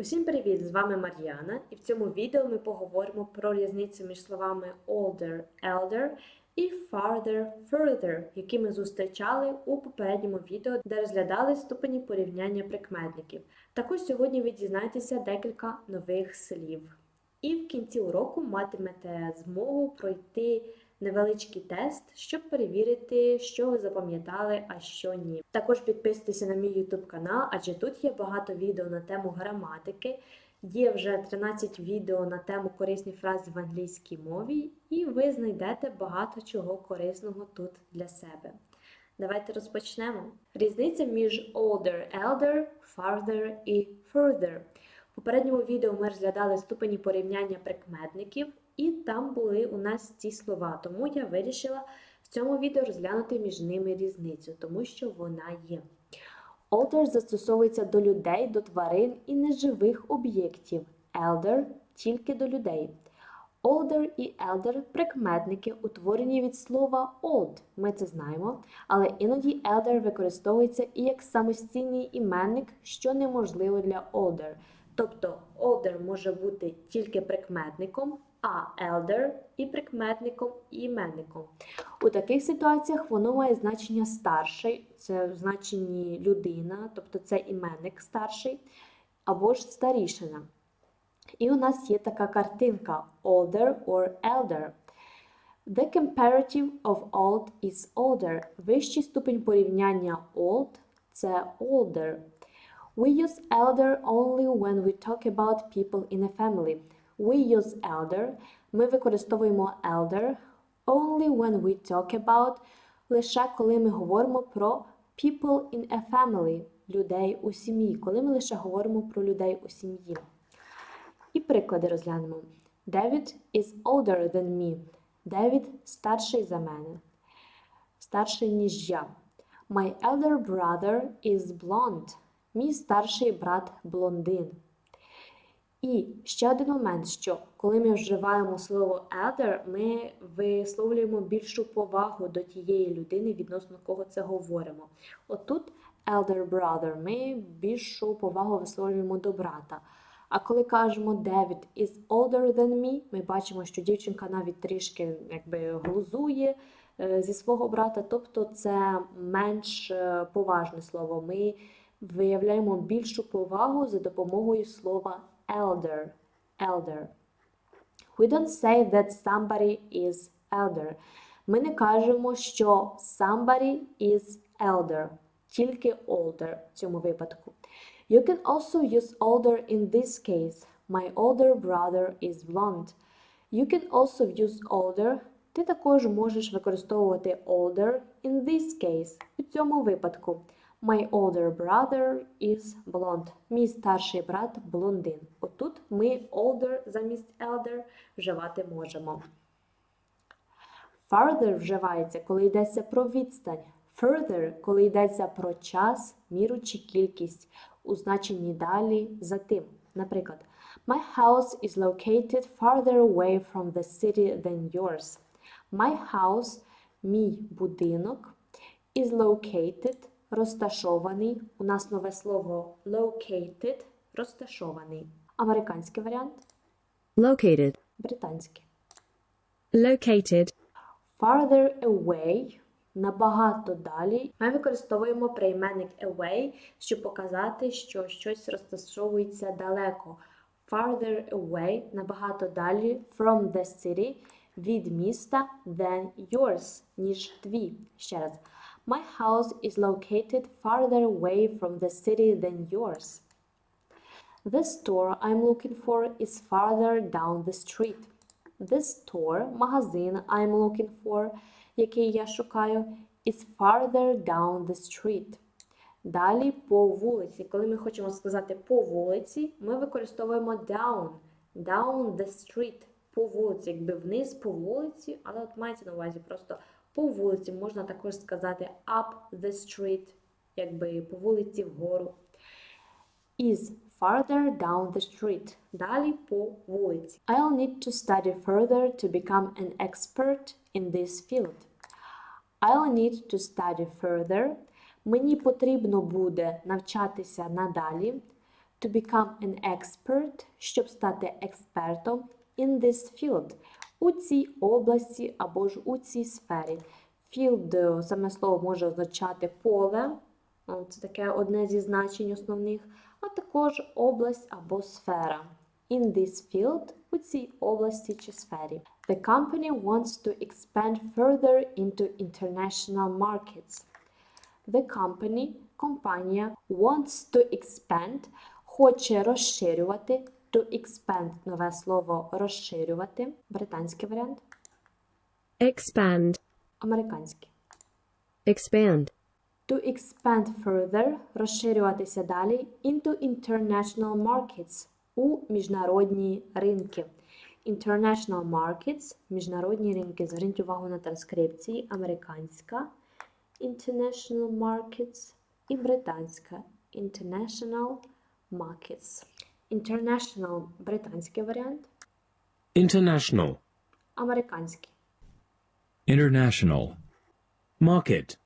Усім привіт! З вами Мар'яна, і в цьому відео ми поговоримо про різницю між словами older, elder і farther, further, які ми зустрічали у попередньому відео, де розглядали ступені порівняння прикметників. Також сьогодні ви дізнаєтеся декілька нових слів. І в кінці уроку матимете змогу пройти невеличкий тест, щоб перевірити, що ви запам'ятали, а що ні. Також підписуйтеся на мій YouTube канал, адже тут є багато відео на тему граматики. Є вже 13 відео на тему корисні фрази в англійській мові, і ви знайдете багато чого корисного тут для себе. Давайте розпочнемо. Різниця між older, elder, farther і further. Попередньому відео ми розглядали ступені порівняння прикметників, і там були у нас ці слова. Тому я вирішила в цьому відео розглянути між ними різницю, тому що вона є. Older застосовується до людей, до тварин і неживих об'єктів. Elder тільки до людей. Older і elder прикметники утворені від слова old, ми це знаємо, але іноді elder використовується і як самостійний іменник, що неможливо для older. Тобто older може бути тільки прикметником, а elder і прикметником і іменником. У таких ситуаціях воно має значення старший, це в значенні людина, тобто це іменник старший, або ж старішина. І у нас є така картинка older or elder. The comparative of old is older. Вищий ступень порівняння old це older. We use elder only when we talk about people in a family. We use elder. Ми використовуємо elder only when we talk about лише коли ми говоримо про people in a family, людей у сім'ї, коли ми лише говоримо про людей у сім'ї. І приклади розглянемо. David is older than me. Девід старший за мене. Старший, ніж я. My elder brother is blonde. Мій старший брат блондин. І ще один момент, що коли ми вживаємо слово elder, ми висловлюємо більшу повагу до тієї людини, відносно кого це говоримо. Отут elder brother, ми більшу повагу висловлюємо до брата. А коли кажемо David is older than me, ми бачимо, що дівчинка навіть трішки якби глузує е, зі свого брата, тобто це менш е, поважне слово. Ми виявляємо більшу повагу за допомогою слова elder. elder. We don't say that somebody is elder. Ми не кажемо, що somebody is elder, тільки older в цьому випадку. You can also use older in this case. My older brother is blonde. You can also use older. Ти також можеш використовувати older in this case. У цьому випадку. My older brother is blonde. Мій старший брат блондин. Отут ми older замість elder вживати можемо. Farther вживається, коли йдеться про відстань. Further, коли йдеться про час, міру чи кількість у значенні далі за тим. Наприклад, My house is located farther away from the city than yours. My house, мій будинок, is located, розташований. У нас нове слово located, розташований. Американський варіант, located, британський. located, Farther away набагато далі. Ми використовуємо прийменник away, щоб показати, що щось розташовується далеко. Farther away набагато далі from the city від міста than yours, ніж твій. Ще раз. My house is located farther away from the city than yours. The store I'm looking for is farther down the street. The store, магазин I'm looking for, який я шукаю, is farther down the street. Далі по вулиці. Коли ми хочемо сказати по вулиці, ми використовуємо down. Down the street. По вулиці, якби вниз по вулиці, але от мається на увазі просто по вулиці. Можна також сказати up the street, якби по вулиці вгору is farther down the street. Далі по вулиці. I'll need to study further to become an expert in this field. I'll need to study further. Мені потрібно буде навчатися надалі To become an expert, щоб стати експертом in this field, у цій області або ж у цій сфері. Field, е, саме слово може означати поле, е, це таке одне зі значень основних, а також область або сфера. In this field, у цій області чи сфері. The company wants to expand further into international markets. The company, компанія, wants to expand, хоче розширювати. To expand – нове слово розширювати. Британський варіант, expand, американський. expand, To expand further – розширюватися далі into international markets – у міжнародні ринки. International markets – міжнародні ринки. Зверніть увагу на транскрипції. Американська International markets і британська International markets. International – британський варіант, International. американський. International. Market.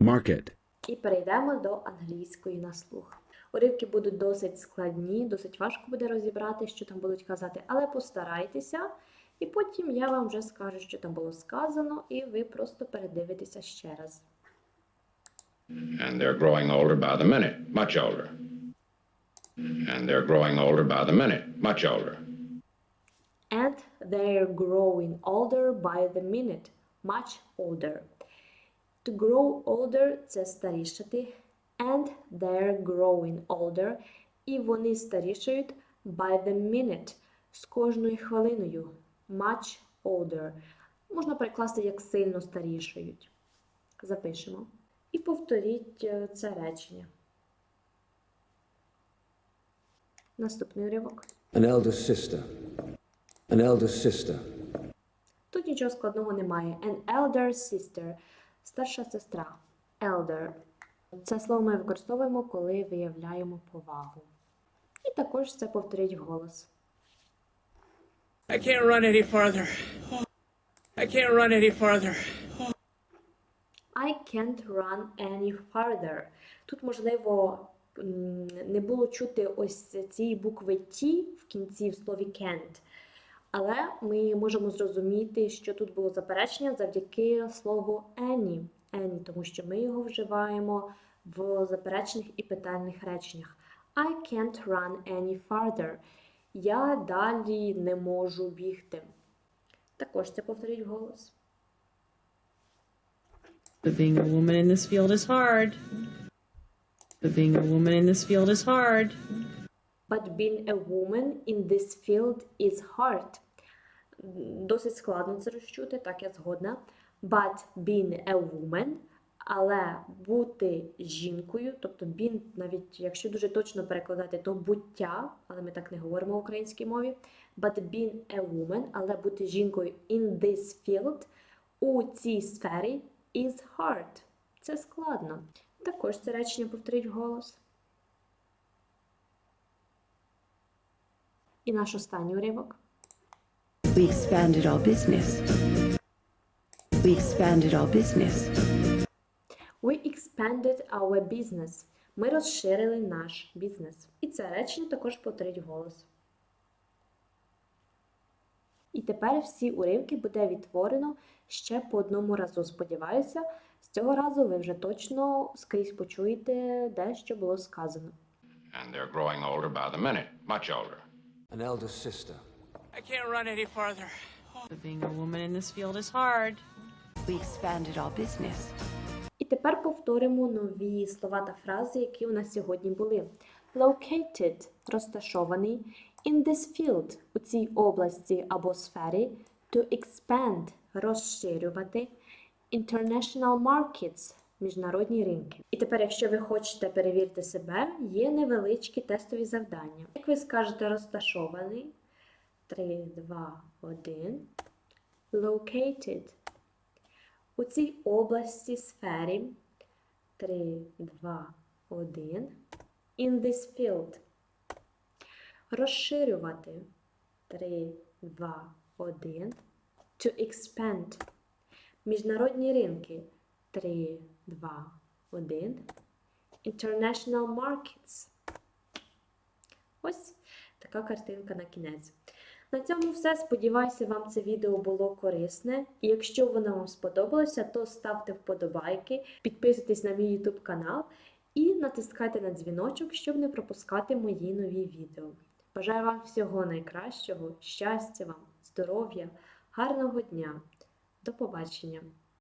Market. І перейдемо до англійської на слух. Уривки будуть досить складні, досить важко буде розібрати, що там будуть казати, але постарайтеся, і потім я вам вже скажу, що там було сказано, і ви просто передивитеся ще раз. And they're growing older by the minute, much older. And they're growing older by the minute, much older. And they're growing older by the minute, much older. To grow older – це старішати. And they're growing older. І вони старішають by the minute – з кожною хвилиною. Much older. Можна перекласти як сильно старішають. Запишемо. І повторіть е, це речення. Наступний уривок. An elder sister. An elder sister. Тут нічого складного немає. An elder sister – старша сестра. Elder. Це слово ми використовуємо, коли виявляємо повагу. І також це повторіть вголос. I can't run any farther. I can't run any farther. I can't run any farther. Тут, можливо, не було чути ось цієї букви T в кінці в слові can't. Але ми можемо зрозуміти, що тут було заперечення завдяки слову any. any, тому що ми його вживаємо в заперечених і питальних реченнях. I can't run any farther. Я далі не можу бігти. Також це повторіть голос. Being a woman in this field is hard. But being a woman in this field is hard. But being a woman in this field is hard. Досить складно це розчути, так я згодна. But being a woman, але бути жінкою, тобто being, навіть якщо дуже точно перекладати, то буття, але ми так не говоримо в українській мові. But being a woman, але бути жінкою in this field, у цій сфері is hard. Це складно. Також це речення повторіть вголос. І наш останній уривок. We expanded our business. We expanded our business. We expanded our business. Ми розширили наш бізнес. І це речення також повторіть голос. І тепер всі уривки буде відтворено ще по одному разу. Сподіваюся, з цього разу ви вже точно скрізь почуєте, де що було сказано. And they're growing older by the minute, much older. An elder sister. I can't run any farther. But being a woman in this field is hard. We expanded our business. І тепер повторимо нові слова та фрази, які у нас сьогодні були. Located – розташований. In this field – у цій області або сфері. To expand – розширювати. International markets – міжнародні ринки. І тепер, якщо ви хочете перевірити себе, є невеличкі тестові завдання. Як ви скажете розташований? 3, 2, 1. Located – у цій області сфері 3, 2, 1. In this field. Розширювати 3, 2, 1. To expand. Міжнародні ринки 3, 2, 1. International markets. Ось така картинка на кінець. На цьому все. Сподіваюся, вам це відео було корисне. І якщо воно вам сподобалося, то ставте вподобайки, підписуйтесь на мій YouTube канал і натискайте на дзвіночок, щоб не пропускати мої нові відео. Бажаю вам всього найкращого, щастя вам, здоров'я, гарного дня. До побачення!